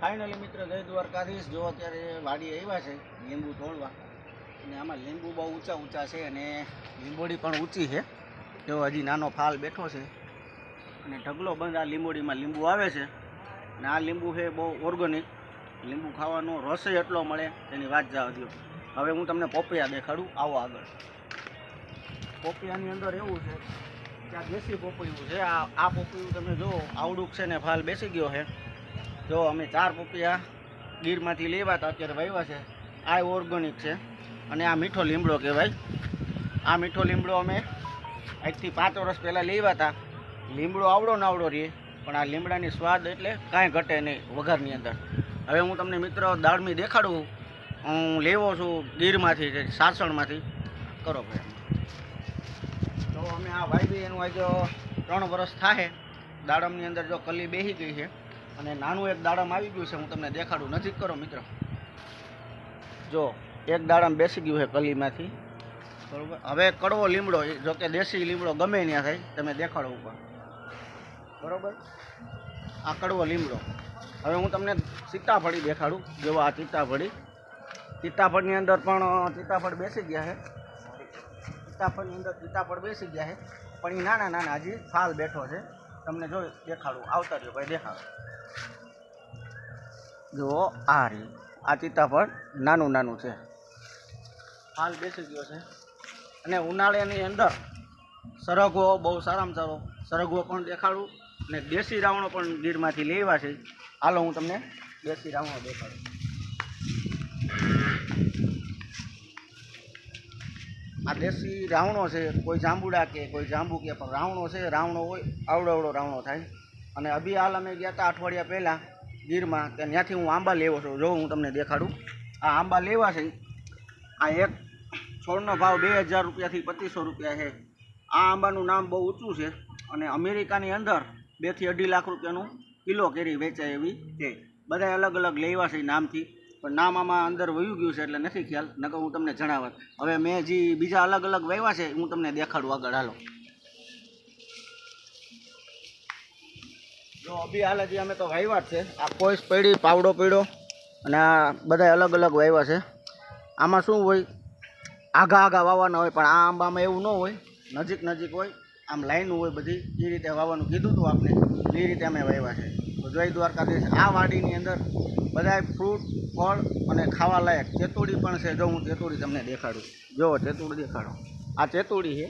Finally મિત્ર, જય દ્વારકાધીશ. જો અત્યારે વાડી આવ્યા છે, લીંબુ તોડવા. અને આમાં લીંબુ બહુ ઊંચા ઊંચા છે અને લીંબોડી પણ ઊંચી છે. જો હજી નાનો ફાલ બેઠો છે. અને ઢગલો બંધ આ લીંબોડીમાં લીંબુ આવે છે. અને આ લીંબુ છે બહુ ઓર્ગેનિક. લીંબુ ખાવાનો રસ એટલો મળે, તેની વાત જવા દો હવે હું તમને પોપિયા દેખાડું. આવો આગળ. પોપિયાની અંદર એવું છે કે આ દેશી પોપૈયું છે, આ આ પોપૈયું તમે જો આવડુંક છે ને ફાલ બેસી ગયો છે. જો અમે ચાર પોપિયા ગીરમાંથી લેવા હતા અત્યારે વાવ્યા છે, આ ઓર્ગોનિક છે અને આ મીઠો લીમડો કહેવાય. આ મીઠો લીમડો અમે આજથી પાંચ વર્ષ પહેલાં લેવા હતા લીમડો આવડો ને આવડો રહીએ પણ આ લીમડાની સ્વાદ એટલે કાંઈ ઘટે નહીં વઘારની અંદર. હવે હું તમને મિત્ર દાળમી દેખાડું. હું લેવો છું ગીરમાંથી સાસણમાંથી. કરો ભાઈ. તો અમે આ વાવી એનું આજે ત્રણ વર્ષ થાય દાડમની અંદર જો કલી બેસી ગઈ છે. અને નાનું એક દાડમ આવી ગયું છે, હું તમને દેખાડું. નજીક કરો, મિત્ર. જો, એક દાડમ બેસી ગયું છે કલીમાંથી. બરાબર? હવે કડવો લીમડો જો કે દેશી લીમડો ગમે ત્યાં થાય, તમે દેખાડો ઉપર. બરાબર? આ કડવો લીમડો. હવે હું તમને સીતાફળી દેખાડું, જેવો આ સીતાફળી. સીતાફળની અંદર પણ સીતાફળ બેસી ગયા છે. સીતાફળની અંદર સીતાફળ બેસી ગયા છે. પણ એ નાના નાના હજી ફાલ બેઠો છે. તમને જો દેખાડું, આવતા રહ્યો, ભાઈ દેખાડો. જુઓ, આ રી આ સીતાફળ નાનું નાનું છે. હાલ બેસી ગયો છે. અને ઉનાળાની અંદર સરગવો બહુ સારામાં સારો સરગવો પણ દેખાડું અને દેશી રાવણો પણ ગીરમાંથી લેવા છે. હાલો, હું તમને દેશી રાવણો દેખાડું. આ દેશી રાવણો છે, કોઈ જાંબુડા કે, કોઈ જાંબુ કે, પણ રાવણો છે, રાવણો હોય આવડો આવડો રાવણો થાય. અને અભી હાલ અમે ગયા હતા અઠવાડિયા પહેલાં, ગીરમાં, કે ત્યાંથી હું આંબા લેવો છું. જો હું તમને દેખાડું. આ આંબા લેવા છે. આ એક છોડનો ભાવ બે હજાર રૂપિયાથી પચીસો રૂપિયા છે. આ આંબાનું નામ બહુ ઊંચું છે. અને અમેરિકાની અંદર બેથી અઢી લાખ રૂપિયાનું કિલો કેરી વેચાય એવી છે. બધા અલગ અલગ લેવા છે નામથી. પણ નામ આમાં અંદર વયું ગયું છે એટલે નથી ખ્યાલ, નકર હું તમને જણાવત. હવે મેં જે બીજા અલગ અલગ વાવ્યા છે, હું તમને દેખાડું આગળ, હાલો. જો, અભી હાલ હજી અમે તો વાવ્યા છે. આ કોઈસ પડી, પાવડો પડ્યો, અને આ બધા અલગ અલગ વાવ્યા છે. આમાં શું હોય? આઘા આઘા વાવવાના હોય, પણ આ આંબામાં એવું ન હોય. નજીક નજીક હોય, આમ લાઈન હોય બધી. એ રીતે વાવવાનું કીધું હતું આપણે એ રીતે અમે વાવ્યા છે. જય દ્વારકાધીશ. આ વાડીની અંદર બધાય ફ્રૂટ ફળ અને ખાવા લાયક ચેતુડી પણ છે. જો હું ચેતુડી તમને દેખાડું જો ચેતુડી દેખાડો. આ ચેતુડી છે.